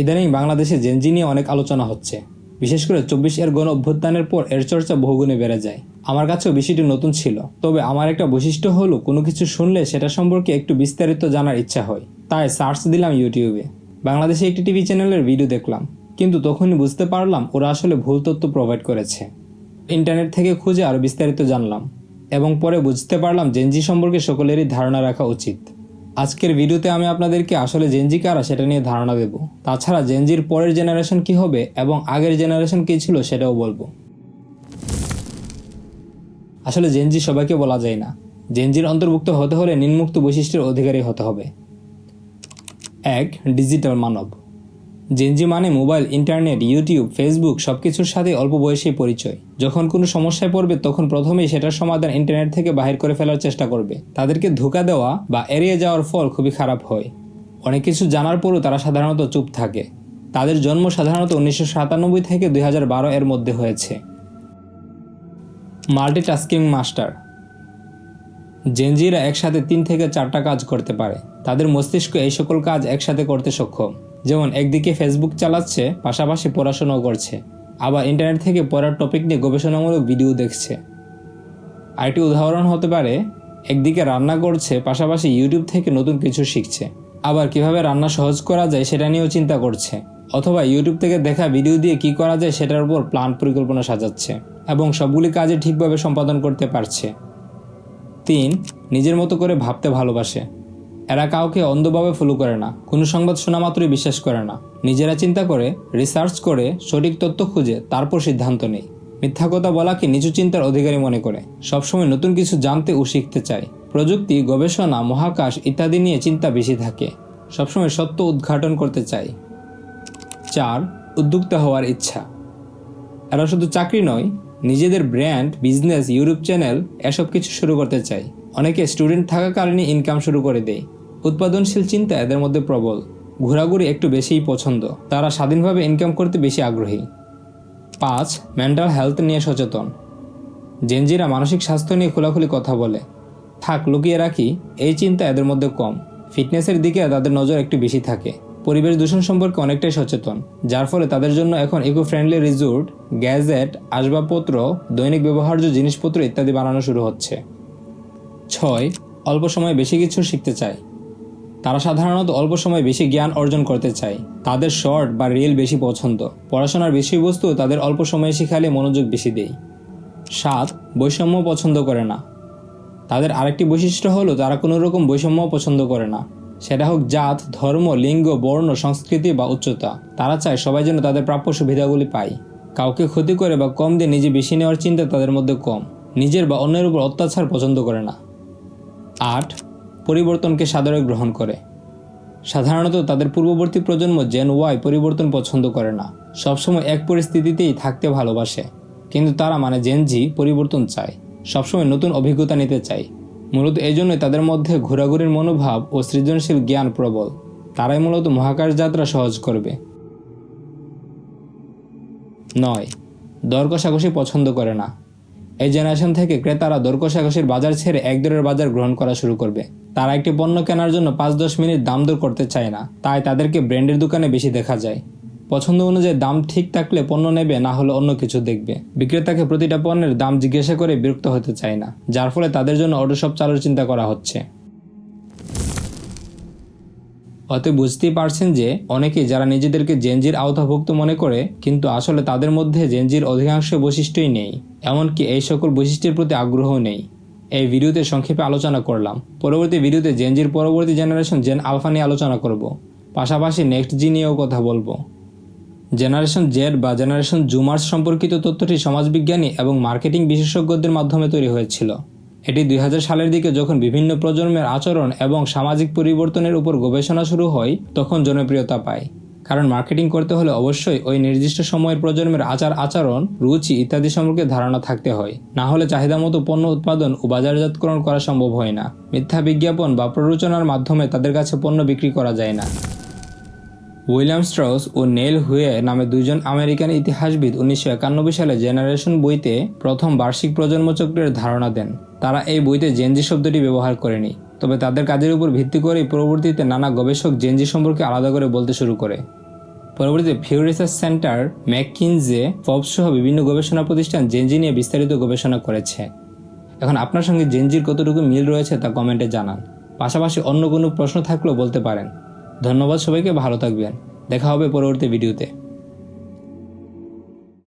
ইদানিং বাংলাদেশে জেনজি নিয়ে অনেক আলোচনা হচ্ছে। বিশেষ করে চব্বিশ এর গণ অভ্যুত্থানের পর এর চর্চা বহুগুণে বেড়ে যায়। আমার কাছেও বিষয়টি নতুন ছিল, তবে আমার একটা বৈশিষ্ট্য হলো, কোনো কিছু শুনলে সেটা সম্পর্কে একটু বিস্তারিত জানার ইচ্ছা হয়। তাই সার্চ দিলাম ইউটিউবে। বাংলাদেশে একটি টিভি চ্যানেলের ভিডিও দেখলাম, কিন্তু তখনই বুঝতে পারলাম ওরা আসলে ভুল তথ্য প্রোভাইড করেছে। ইন্টারনেট থেকে খুঁজে আরও বিস্তারিত জানলাম, এবং পরে বুঝতে পারলাম জেনজি সম্পর্কে সকলেরই ধারণা রাখা উচিত। আজকের ভিডিওতে আমি আপনাদেরকে আসলে জেনজি কারা সেটা নিয়ে ধারণা দেব। তাছাড়া জেনজির পরের জেনারেশন কি হবে এবং আগের জেনারেশন কী ছিল সেটাও বলব। আসলে জেনজি সবাইকে বলা যায় না। জেনজির অন্তর্ভুক্ত হতে হলে নিম্মুক্ত বৈশিষ্ট্যের অধিকারী হতে হবে। এক ডিজিটাল মানব। জেনজি মানে মোবাইল ইন্টারনেট ইউটিউব ফেসবুক সব কিছুর সাথে অল্প বয়সেই পরিচয়। যখন কোনো সমস্যায় পড়বে, তখন প্রথমেই সেটার সমাধান ইন্টারনেট থেকে বাহির করে ফেলার চেষ্টা করবে। তাদেরকে ধোকা দেওয়া বা এড়িয়ে যাওয়ার ফল খুবই খারাপ হয়। অনেক কিছু জানার পরও তারা সাধারণত চুপ থাকে। তাদের জন্ম সাধারণত উনিশশো সাতানব্বই থেকে দুই হাজার বারো এর মধ্যে হয়েছে। মাল্টিটাস্কিং মাস্টার জেনজিরা একসাথে তিন থেকে চারটা কাজ করতে পারে। তাদের মস্তিষ্ক এই সকল কাজ একসাথে করতে সক্ষম। যেমন একদিকে ফেসবুক চালাচ্ছে, পাশাপাশি পড়াশোনাও করছে। আবার ইন্টারনেট থেকে পড়ার টপিক নিয়ে গবেষণামূলক ভিডিও দেখছে। আরেকটি উদাহরণ হতে পারে, একদিকে রান্না করছে, পাশাপাশি ইউটিউব থেকে নতুন কিছু শিখছে। আবার কীভাবে রান্না সহজ করা যায় সেটা নিয়েও চিন্তা করছে। অথবা ইউটিউব থেকে দেখা ভিডিও দিয়ে কি করা যায় সেটার উপর প্ল্যান পরিকল্পনা সাজাচ্ছে এবং সবগুলি কাজে ঠিকভাবে সম্পাদন করতে পারছে। তিন, নিজের মতো করে ভাবতে ভালোবাসে। এরা কাউকে অন্ধভাবে ফলো করে না, কোনো সংবাদ শোনা মাত্রই বিশ্বাস করে না। নিজেরা চিন্তা করে রিসার্চ করে, সঠিক তথ্য খুঁজে, তারপর সিদ্ধান্ত নেই মিথ্যা কথা বলাকে নিচু চিন্তার অধিকারী মনে করে। সবসময় নতুন কিছু জানতে ও শিখতে চায়। প্রযুক্তি, গবেষণা, মহাকাশ ইত্যাদি নিয়ে চিন্তা বেশি থাকে। সবসময় সত্য উদ্ঘাটন করতে চায়। চার, উদ্যোক্তা হওয়ার ইচ্ছা। এরা শুধু চাকরি নয়, নিজেদের ব্র্যান্ড বিজনেস ইউটিউব চ্যানেল এসব কিছু শুরু করতে চায়। অনেকে স্টুডেন্ট থাকাকালীনই ইনকাম শুরু করে দেয়। উৎপাদনশীল চিন্তা এদের মধ্যে প্রবল। ঘোরাঘুরি একটু বেশিই পছন্দ। তারা স্বাধীনভাবে ইনকাম করতে বেশি আগ্রহী। পাঁচ মেন্টাল হেলথ নিয়ে সচেতন। জেনজিরা মানসিক স্বাস্থ্য নিয়ে খোলাখুলি কথা বলে। থাক, লুকিয়ে রাখি, এই চিন্তা এদের মধ্যে কম। ফিটনেসের দিকে তাদের নজর একটু বেশি থাকে। পরিবেশ দূষণ সম্পর্কে অনেকটাই সচেতন, যার ফলে তাদের জন্য এখন ইকো ফ্রেন্ডলি রিজোর্ট গ্যাজেট আসবাবপত্র, দৈনিক ব্যবহার্য জিনিসপত্র ইত্যাদি বানানো শুরু হচ্ছে। ছয়, অল্প সময়ে বেশি কিছু শিখতে চায় তারা সাধারণত অল্প সময়ে বেশি জ্ঞান অর্জন করতে চায়। তাদের শর্ট বা রিল বেশি পছন্দ। পড়াশোনার বিষয়বস্তু তাদের অল্প সময়ে শিখালে মনোযোগ বেশি দেয়। সাত, বৈষম্য পছন্দ করে না। তাদের আরেকটি বৈশিষ্ট্য হলো তারা কোনো রকম বৈষম্য পছন্দ করে না। সেটা হোক জাত, ধর্ম, লিঙ্গ, বর্ণ, সংস্কৃতি বা উচ্চতা। তারা চায় সবাই যেন তাদের প্রাপ্য সুবিধাগুলি পায়। কাউকে ক্ষতি করে বা কম দিয়ে নিজে বেশি নেওয়ার চিন্তা তাদের মধ্যে কম। নিজের বা অন্যের উপর অত্যাচার পছন্দ করে না। আট পরিবর্তনকে সাদরে গ্রহণ করে। সাধারণত তাদের পূর্ববর্তী প্রজন্ম জেন ওয়াই পরিবর্তন পছন্দ করে না। সবসময় এক পরিস্থিতিতেই থাকতে ভালোবাসে। কিন্তু তারা মানে জেন জি পরিবর্তন চায়। সবসময় নতুন অভিজ্ঞতা নিতে চায়। মূলত এই জন্যই তাদের মধ্যে ঘোরাঘুরির মনোভাব ও সৃজনশীল জ্ঞান প্রবল। তারাই মূলত মহাকাশ যাত্রা সহজ করবে। নয়। দর কষাকষি পছন্দ করে না। এই জেনারেশন থেকে ক্রেতারা দর কষাকষির বাজার ছেড়ে এক দূরের বাজার গ্রহণ করা শুরু করবে। তারা একটি পণ্য কেনার জন্য পাঁচ দশ মিনিট দাম দর করতে চায় না, তাই তাদেরকে ব্র্যান্ডের দোকানে বেশি দেখা যায়। পছন্দ অনুযায়ী দাম ঠিক থাকলে পণ্য নেবে, না হলে অন্য কিছু দেখবে। বিক্রেতাকে প্রতিটা পণ্যের দাম জিজ্ঞাসা করে বিরক্ত হতে চায় না, যার ফলে তাদের জন্য অটোশপ চালুর চিন্তা করা হচ্ছে। অতএব বুঝতেই পারছেন যে অনেকে যারা নিজেদেরকে জেনজির আওতাভুক্ত মনে করে, কিন্তু আসলে তাদের মধ্যে জেনজির অধিকাংশ বৈশিষ্ট্যই নেই। এমনকি এই সকল বৈশিষ্ট্যের প্রতি আগ্রহ নেই। এই ভিডিওতে সংক্ষেপে আলোচনা করলাম। পরবর্তী ভিডিওতে জেনজির পরবর্তী জেনারেশন জেন আলফা নিয়ে আলোচনা করব। পাশাপাশি নেক্সট জি নিয়েও কথা বলব। জেনারেশন জেড বা জেনারেশন জুমার্স সম্পর্কিত তথ্যটি সমাজবিজ্ঞানী এবং মার্কেটিং বিশেষজ্ঞদের মাধ্যমে তৈরি হয়েছিল। এটি দুই হাজার সালের দিকে যখন বিভিন্ন প্রজন্মের আচরণ এবং সামাজিক পরিবর্তনের উপর গবেষণা শুরু হয়, তখন জনপ্রিয়তা পায়। কারণ মার্কেটিং করতে হলে অবশ্যই ওই নির্দিষ্ট সময়ের প্রজন্মের আচার, আচরণ, রুচি ইত্যাদি সম্পর্কে ধারণা থাকতে হয়। না হলে চাহিদা মতো পণ্য উৎপাদন ও বাজারজাতকরণ করা সম্ভব হয় না। মিথ্যা বিজ্ঞাপন বা প্ররোচনার মাধ্যমে তাদের কাছে পণ্য বিক্রি করা যায় না। উইলিয়াম স্ট্রস ও নেল হুয়ে নামে দুইজন আমেরিকান ইতিহাসবিদ উনিশশো একানব্বই সালে জেনারেশন বইতে প্রথম বার্ষিক প্রজন্ম চক্রের ধারণা দেন। তারা এই বইতে জেনজি শব্দটি ব্যবহার করেনি, তবে তাদের কাজের উপর ভিত্তি করেই পরবর্তীতে নানা গবেষক জেনজি সম্পর্কে আলাদা করে বলতে শুরু করে। পরবর্তীতে Pew research centre McKinsey Forbes সহ বিভিন্ন গবেষণা প্রতিষ্ঠান জেনজি নিয়ে বিস্তারিত গবেষণা করেছে। এখন আপনার সঙ্গে জেনজির কতটুকু মিল রয়েছে তা কমেন্টে জানান। পাশাপাশি অন্য কোনো প্রশ্ন থাকলেও বলতে পারেন। ধন্যবাদ সবাইকে ভালো থাকবেন। দেখা হবে পরবর্তী ভিডিওতে।